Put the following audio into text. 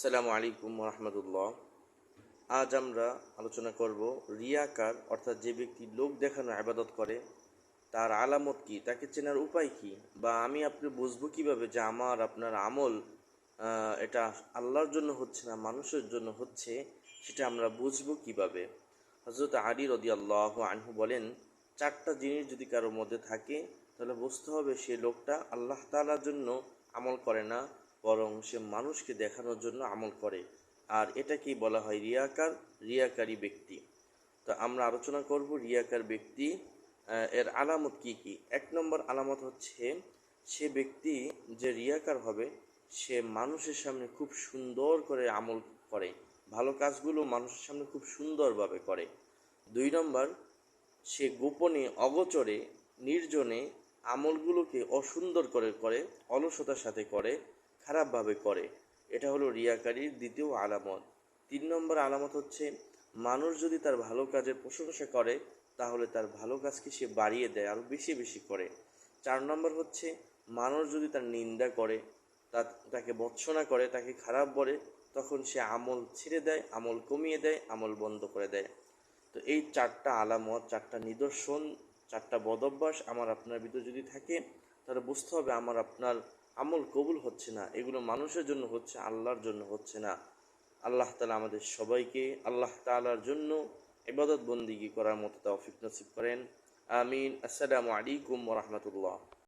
আসসালামু আলাইকুম রহমতুল্লাহ আজ আমরা আলোচনা করব রিয়াকার, অর্থাৎ যে ব্যক্তি লোক দেখানো আবাদত করে, তার আলামত কি, তাকে চেনার উপায় কি, বা আমি আপনি বুঝব কীভাবে যে আমার, আপনার আমল এটা আল্লাহর জন্য হচ্ছে না, মানুষের জন্য হচ্ছে, সেটা আমরা বুঝব কীভাবে? হজরত আলী রদি আল্লাহ আনহু বলেন, চারটা জিনিস যদি কারোর মধ্যে থাকে, তাহলে বুঝতে হবে সে লোকটা আল্লাহ তাআলার জন্য আমল করে না বরং সে মানুষকে দেখানোর জন্য আমল করে। আর এটাকেই বলা হয় রিয়াকার, রিয়াকারী ব্যক্তি। তো আমরা আলোচনা করব রিয়াকার ব্যক্তি এর আলামত কি কি? এক নম্বর আলামত হচ্ছে, সে ব্যক্তি যে রিয়াকার হবে, সে মানুষের সামনে খুব সুন্দর করে আমল করে। ভালো কাজগুলো মানুষের সামনে খুব সুন্দরভাবে করে। দুই নম্বর, সে গোপনে অগোচরে, নির্জনে আমলগুলোকে অসুন্দর করে করে, অলসতার সাথে করে। খারাপভাবে করে। এটা হলো রিয়াকারীর দ্বিতীয় আলামত। তিন নম্বর আলামত হচ্ছে, মানুষ যদি তার ভালো কাজের প্রশংসা করে, তাহলে তার ভালো কাজকে সে বাড়িয়ে দেয় আরও বেশি বেশি করে। চার নম্বর হচ্ছে, মানুষ যদি তার নিন্দা করে তা তাকে বৎসনা করে, তাকে খারাপ বলে, তখন সে আমল ছেড়ে দেয়, আমল কমিয়ে দেয়, আমল বন্ধ করে দেয়। তো এই চারটা আলামত, চারটা নিদর্শন, চারটা বদভ্যাস আমার আপনার ভিতরে যদি থাকে, তাহলে বুঝতে হবে আমার আপনার আমল কবুল হচ্ছে না, এগুলো মানুষের জন্য হচ্ছে, আল্লাহর জন্য হচ্ছে না। আল্লাহ তালা আমাদের সবাইকে, আল্লাহ তালার জন্য ইবাদত বন্দিগি করার মতো তৌফিক নসিব করেন। আমিন। আসসালামু আলাইকুম রহমতুল্লাহ।